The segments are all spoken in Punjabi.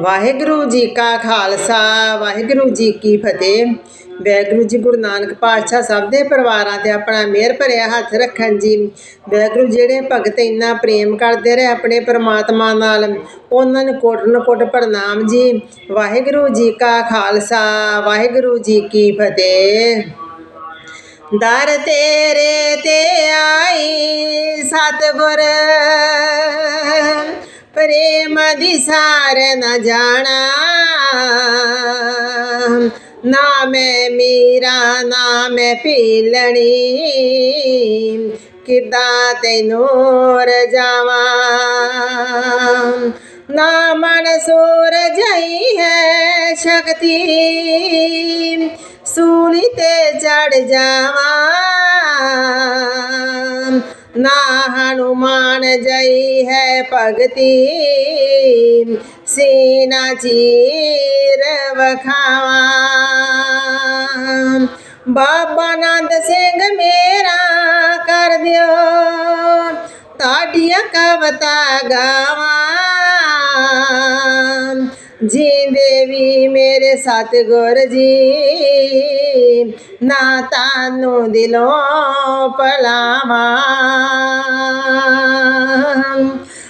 ਵਾਹਿਗੁਰੂ ਜੀ ਕਾ ਖਾਲਸਾ, ਵਾਹਿਗੁਰੂ ਜੀ ਕੀ ਫਤਿਹ। ਵੈਗੁਰੂ ਜੀ ਗੁਰੂ ਨਾਨਕ ਪਾਤਸ਼ਾਹ ਸਭ ਦੇ ਪਰਿਵਾਰਾਂ ਤੇ ਆਪਣਾ ਮਿਹਰ ਭਰਿਆ ਹੱਥ ਰੱਖਣ ਜੀ। ਵੈਗੁਰੂ ਜਿਹੜੇ ਭਗਤ ਇੰਨਾ ਪ੍ਰੇਮ ਕਰਦੇ ਰਹੇ ਆਪਣੇ ਪ੍ਰਮਾਤਮਾ ਨਾਲ, ਉਹਨਾਂ ਨੂੰ ਕੋਟ ਨੂੰ ਕੋਟ ਪ੍ਰਣਾਮ ਜੀ। ਵਾਹਿਗੁਰੂ ਜੀ ਕਾ ਖਾਲਸਾ, ਵਾਹਿਗੁਰੂ ਜੀ ਕੀ ਫਤਿਹ। ਦਰ ਤੇਰੇ ਤੇ ਆਈ ਸਤਿਗੁਰ ਪ੍ਰੇਮ ਦੀ ਸਾਰ ਨ ਜਾਣਾ। ਨਾ ਮੈਂ ਮੀਰਾ, ਨਾ ਮੈਂ ਪੀਲਣੀ ਕਿੱਦਾਂ ਤੈਨੂੰ ਰਜਾਵਾਂ? ਨਾ ਮਨ ਸੂਰ ਜਈ ਹੈ ਸ਼ਕਤੀ। ਸੂਲੀ ਤੇ ਚੜ ਜਾਵਾਂ। ਨਾ ਹਨੂਮਾਨ ਜਈ ਹੈ ਭਗਤੀ। ਸੀਨਾ ਚੀਰ ਵਖਾਵਾਂ। ਬਾਬਾ ਨੰਦ ਸਿੰਘ ਮੇਰਾ ਕਰ ਦਿਓ। ਤੁਹਾਡੀਆਂ ਕਵਤਾ ਗਾਵਾਂ। ਜੀ ਦੇਵੀ ਮੇਰੇ ਸਤਿਗੁਰ ਜੀ। ਨਾ ਤਾਨੂੰ ਦਿਲੋਂ ਪਲਾਵਾਂ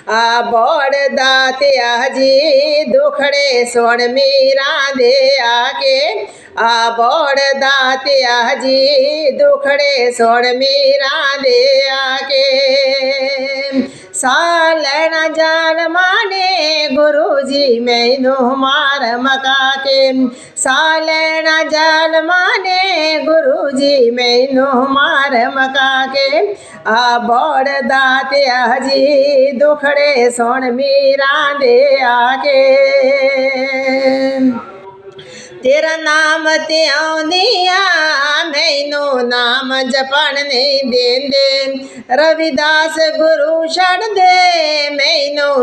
ਆ ਬੋੜ ਦਾਤਿਆ ਜੀ, ਦੁਖੜੇ ਸੁਣ ਮੀਰਾਂ ਦੇ ਆ ਕੇ ਆ ਬੋੜ ਦਾਤਿਆ ਜੀ, ਦੁਖੜੇ ਸੁਣ ਮੀਰਾਂ ਦੇ ਆ ਕੇ ਸਾ ਲੈਣਾ ਜਾਨ ਮਾਨੇ ਗੁਰੂ ਜੀ ਮੈਨੂੰ ਮਾਰ ਮਕਾ ਕੇ ਸਾ ਲੈਣਾ ਮਾਨੇ ਗੁਰੂ ਜੀ ਮੈਨੂੰ ਮਾਰ ਮਕਾ ਕੇ ਆ ਬੋੜ ਦਾਤਿਆ ਜੀ ਦੁਖੜੇ ਸੁਣ ਮੀਰਾਂ ਦੇ ਆ ਕੇ ਤੇਰਾ ਨਾਮ ਤੇ ਆਉਂਦੀਆਂ ਮੈਨੂੰ ਨਾਮ ਜਪਣ ਨਹੀਂ ਦਿੰਦੇ ਰਵਿਦਾਸ ਗੁਰੂ ਛੱਡ ਦੇ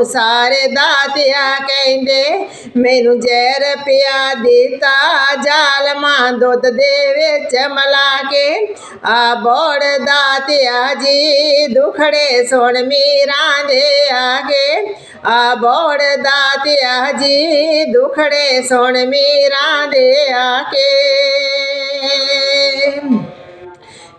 ਸਾਰੇ ਦਾਤਿਆ ਕਹਿੰਦੇ, ਮੈਨੂੰ ਜ਼ਹਿਰ ਪਿਆ ਦਿੱਤਾ, ਜਾਲਮਾਂ ਦੁੱਧ ਦੇ ਵਿੱਚ ਮਲਾ ਕੇ। ਆ ਬੋੜ ਦਾਤਿਆ ਜੀ, ਦੁਖੜੇ ਸੁਣ ਮੀਰਾਂ ਦੇ ਆਗੇ। ਆ ਬੋੜ ਦਾਤਿਆ ਜੀ, ਦੁਖੜੇ ਸੁਣ ਮੀਰਾਂ ਦੇ ਆਕੇ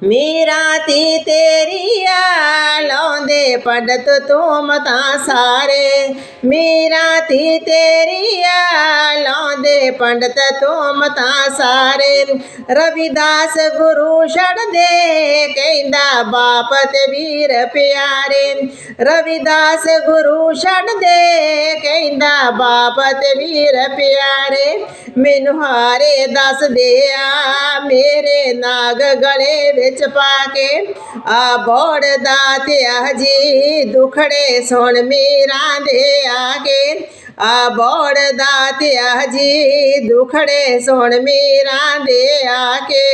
ਮੀਰਾ ਤੀ ਤੇਰੀਆ ਲਾਉਂਦੇ ਪੰਡਤ ਤੂੰ ਮਤਾਂ ਸਾਰੇ। ਮੀਰਾ ਤੀ ਤੇਰੀਆ ਲਾਉਂਦੇ ਪੰਡਤ ਤੂੰ ਮਤਾਂ ਸਾਰੇ। ਰਵਿਦਾਸ ਗੁਰੂ ਛੱਡਦੇ, ਕਹਿੰਦਾ ਬਾਪ ਤੇ ਵੀਰ ਪਿਆਰੇ। ਰਵਿਦਾਸ ਗੁਰੂ ਛੱਡਦੇ ਕਹਿੰਦਾ ਬਾਪ ਤੇ ਵੀਰ ਪਿਆਰੇ, ਮੈਨੂੰ ਹਾਰੇ ਦੱਸਦੇ ਆ ਮੇਰੇ ਨਾਗ ਗਲੇ ਵਿੱਚ ਪਾ ਕੇ ਆ ਬੋੜ ਦਾਤਿਆ ਜੀ, ਦੁਖੜੇ ਸੁਣ ਮੀਰਾਂ ਦੇ ਆ ਕੇ ਆ ਬੋੜ ਦਾਤਿਆ ਜੀ, ਦੁਖੜੇ ਸੁਣ ਮੀਰਾਂ ਦੇ ਆ ਕੇ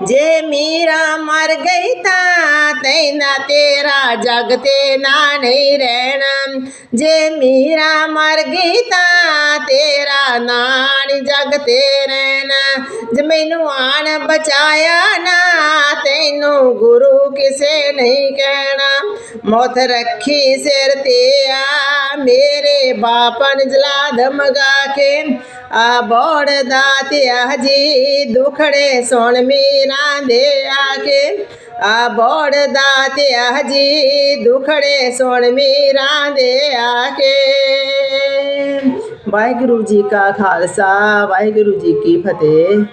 ਜੇ ਮੀਰਾ ਮਰ ਗਈ ਤਾਂ ਤੈਨਾ ਤੇਰਾ ਜਗ ਤੇ ਨਾ ਨਹੀਂ ਰਹਿਣਾ ਜੇ ਮੀਰਾ ਮਰ ਗਈ ਤਾਂ ਤੇਰਾ ਨਾਂ ਨੀ ਜਗ ਤੇ ਰਹਿਣਾ ਜੇ ਮੈਨੂੰ ਆਣ ਬਚਾਇਆ ਨਾ ਤੈਨੂੰ ਗੁਰੂ ਕਿਸੇ ਨਹੀਂ ਕਹਿਣਾ ਮੌਤ ਰੱਖੀ ਸਿਰ ਤੇ ਆ ਮੇਰੇ ਬਾਪਨ ਜਲਾ ਧਮਗਾ ਕੇ ਆ ਬੋੜ ਦਾਤਿਆ ਜੀ, ਦੁਖੜੇ ਸੁਣ ਮੀਰਾਂ ਦੇ ਆ ਕੇ ਆ ਬੋੜ ਦਾਤਿਆ ਜੀ, ਦੁਖੜੇ ਸੁਣ ਮੀਰਾਂ ਦੇ ਆ ਕੇ ਵਾਹਿਗੁਰੂ ਜੀ ਕਾ ਖਾਲਸਾ, ਵਾਹਿਗੁਰੂ ਜੀ ਕੀ ਫਤਿਹ।